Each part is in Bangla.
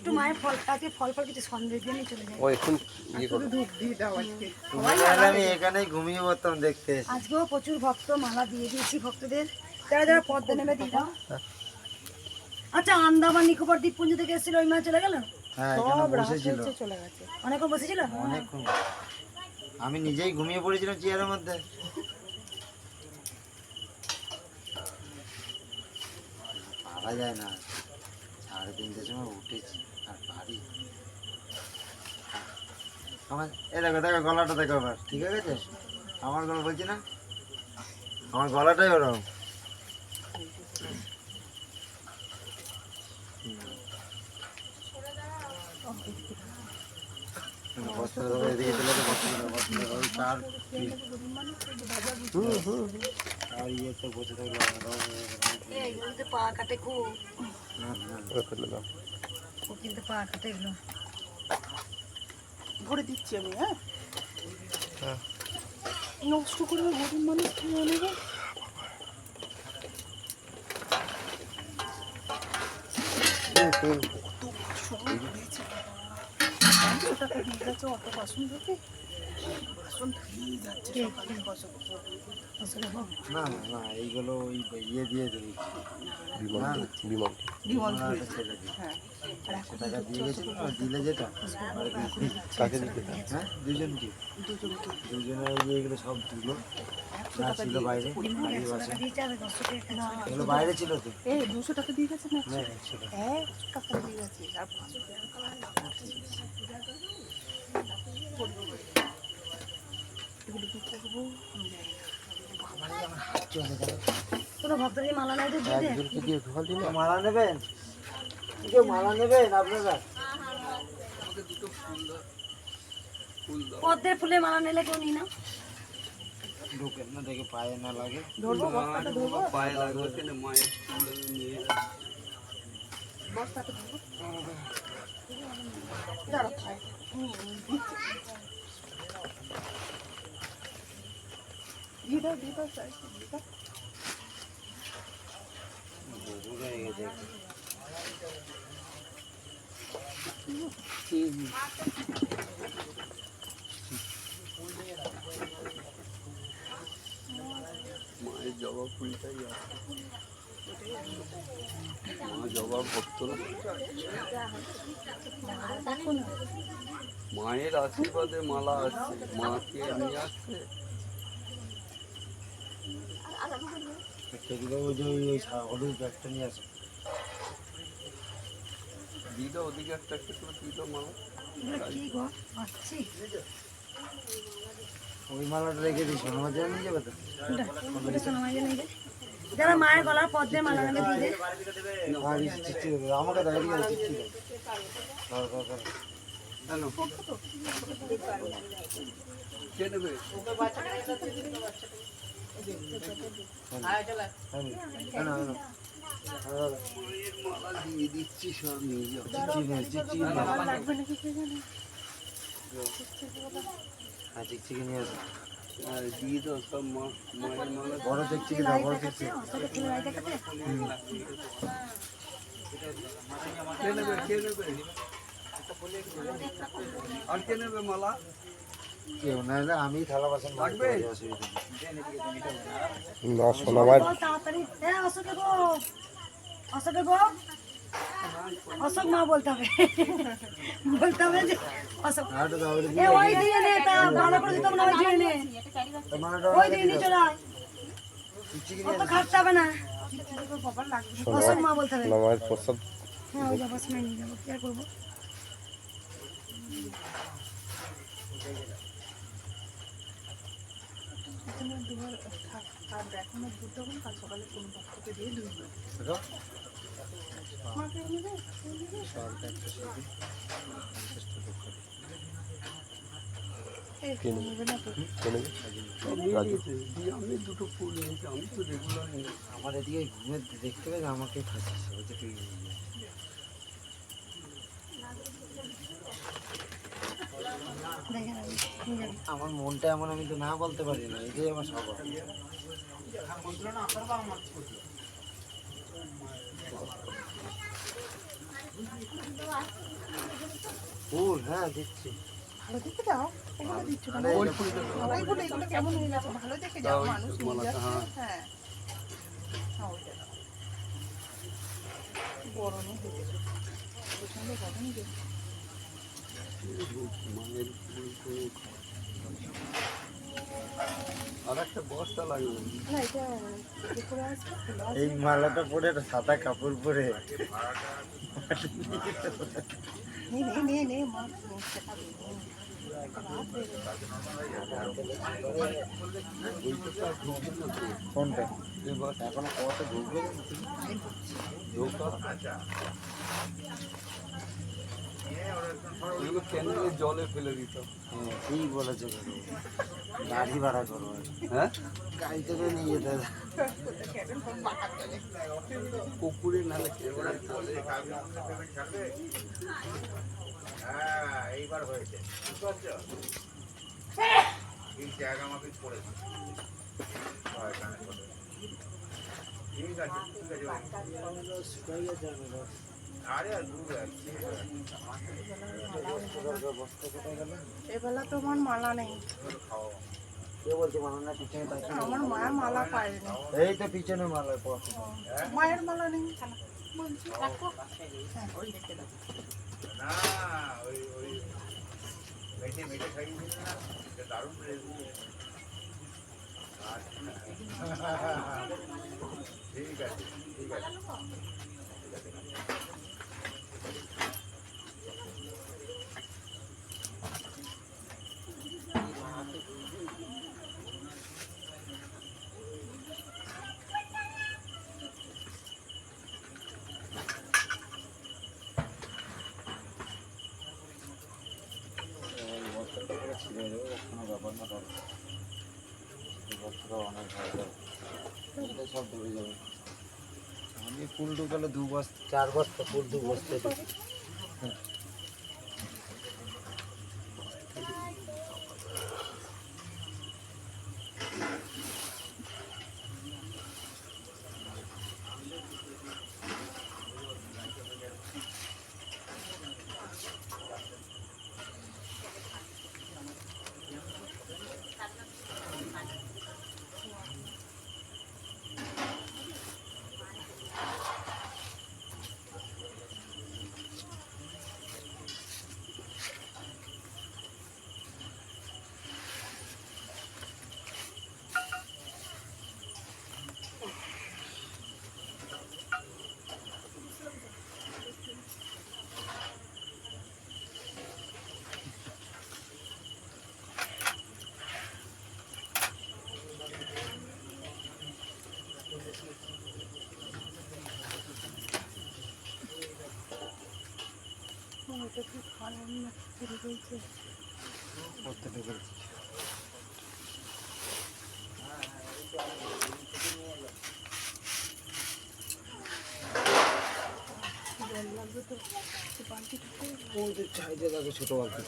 একটু মায়ের ফল কাছে ফল ফল কিছু সন্দেশ দিয়ে নিয়ে চলে যায় ও এখন ইয়ে করো। তুমি নাহলে আমি এখানেই ঘুমিয়ে পড়তাম দেখতে। আজকেও প্রচুর ভক্ত মালা দিয়ে দিয়েছি ভক্তদের। যারা যারা পদ্মা নেমে দিয়ে দাও। আচ্ছা আন্দামান নিকোবর দ্বীপপুঞ্জ থেকে এসেছিল ওই মাছ চলে গেল? হ্যাঁ বসেছিল। অনেকক্ষণ বসেছিল? অনেকক্ষণ। আমি নিজেই ঘুমিয়ে পড়েছিলাম চেয়ারের মধ্যে। পারা যায় না। সাড়ে তিনটের সময় উঠেছি। আমার এ দেখো দেখো গলাটা দেখো আবার ঠিক আছে আমার গলা বলছি না আমার গলাটাই ওরকম পা কাটে খুব ও কিন্তু পা কাটে এগুলো। ভরে দিচ্ছি আমি হ্যাঁ? হ্যাঁ। নষ্ট করে গরিব মানুষ খেয়ে নেবে পাঁচশো টাকা দিয়ে গেছে অত বাসন ধুতে। না না না এইগুলো ওই ইয়ে দিয়ে একটা ছেলে হ্যাঁ। আর টাকা দিয়ে গেছিল দিলে যেটা কাকে দিতে হ্যাঁ? দুজনকে। দুজনে এগুলো সব দিলো না টাকা ছিল বাইরে একশো দিয়েছে। এগুলো বাইরে ছিল তো। এ দুশো টাকা দিয়ে গেছে না হ্যাঁ একশো টাকা। দিয়ে গেছে আর পাঁচশো এগুলো কি করব আমি জানি না। চলে গেল কোনো ভক্ত যদি মালা নাই তো দিয়ে দে একজনকে দিয়ে ঢোকাল দিন তো মালা নেবেন কেউ মালা নেবেন আপনারা পদ্মের ফুলের মালা নিলে কেউ নি না ঢোকেন না দেখে পায়ে না লাগে ধরবো বস্তাটা ধরবো পায়ে লাগবে কেন মায়ের চুলে নিয়ে বস্তাটা ধরবো দাঁড়া ভাই দিয়ে দাও দিয়ে দাও চাই দিয়ে দাও বহু হয়ে গেছে মায়ের জবা ফুলটাই আছে মা জবা ভক্ত না মায়ের আশীর্বাদে মালা আসছে মাকে নিয়ে আসছে সেগুলো ওই যে ওই ব্যাগটা নিয়ে আসে দিদা ওদিকে একটা একটা করে আসছি ওই মালাটা রেখে দিই সোনামার জন্য নিয়ে যাবে তো মাঝে যারা মায়ের গলার পদ্মের মালা আমাকে দাঁড়িয়ে কে দিয়ে দিচ্ছি সব নিয়ে যাও চিঠি নে, চিঠি নে। লাগবে নাকি কে জানে চিকচিকি নিয়ে আসো। আর দিয়ে দাও সব বড় চিকচিকি দাও, বড় দেখাতে কে নেবে? কে নেবে? আর কে নেবে মালা কেউ না এলে আমি থালা বাসন লাগবে? না বল তাড়াতাড়ি হ্যাঁ গো অশোক মা বলতে হবে বলতে হবে যে অশোক ওই দিয়ে নে তা ভালো করে দিতে হবে না ওই নে ওই দিয়ে নে চলে অত খাটতে হবে না অশোক মা বলতে হবে প্রসাদ হ্যাঁ ওই যাব সময় নিয়ে যাব কি আর করব এখানে দুবার থাক আর এখনও দুটো হবে কাল সকালে কোনো ভক্তকে দিয়ে মাকে নেবে আমি দুটো ফুল নিয়েছি আমি তো। রেগুলার নিই আমার এদিকে ঘুমে দেখতে আমাকে তুই নিয়ে যা রাখবি নিয়ে যাবি আমার মনটা এমন আমি তো না বলতে পারি না এটাই আমার স্বভাব। ফুল হ্যাঁ দিচ্ছি। ভালো দেখে এই মালাটা পরে একটা সাদা কাপড় পরে। হয়ে। কোনটা? এখনও কত ঢুকলো ধোকা জলে ফেলে হ্যাঁ ঠিক বলেছে গাড়ি ভাড়া করব হ্যাঁ গাড়ি থেকে নিয়ে যেতে। পুকুরে নালে ক্যান্ডেলের জলে এবেলা তো আমার মালা নেই কে বলছে মালা না পিছনে তাকিয়ে? আমার মায়ের মালা পায়নি এই তো পিছনে মালা মায়ের মালা নেই বলছি রাখো হ্যাঁ ওই রেখে দাও কোনো বছরও অনেক হয়ে। সব ডুবে যাবে আমি ফুল ঢুকালে দু বস্তা, চার বস্তা ফুল দু বস্তা চাইতে থাকে ছোট বালতি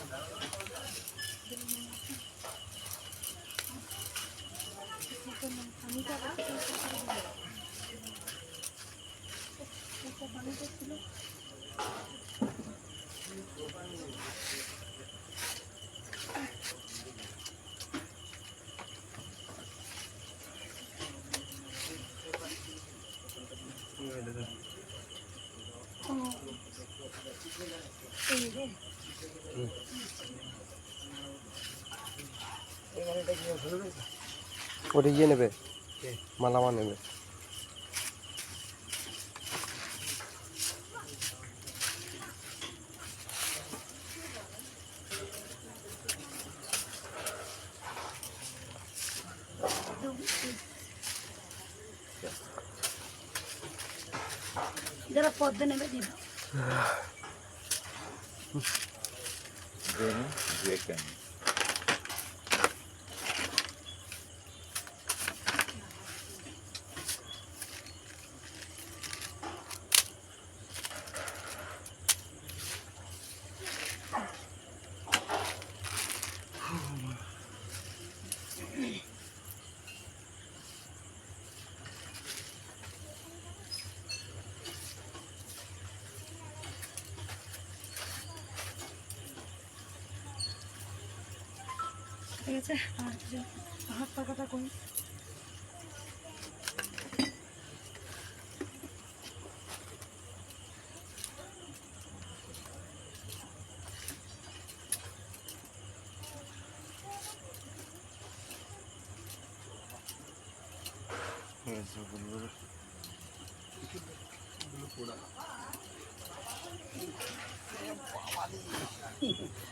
পানিটা পানিটা ওটা ইয়ে নেবে? মালামা নেবে। যারা পদ্ম নেবে দিব দেন ঠিক আছে আর হাত পাকাটা করি বলছি একটু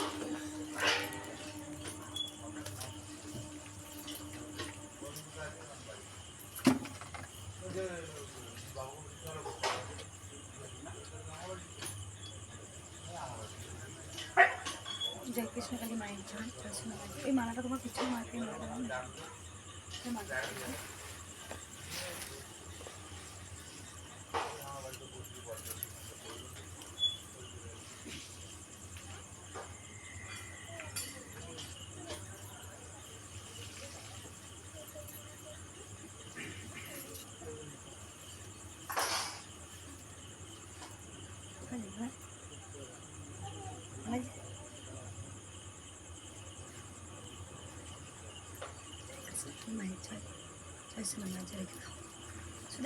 জয় কৃষ্ণ কালী মায়ের জন্য। এই মালাটা তোমার কিছু মাকে মালাটা দাও না। এই মালাটা দাও। ওখানে, হ্যাঁ? ওই যে। মায়ের জয় জয় শ্রী মায়ের জয় রেখে দাও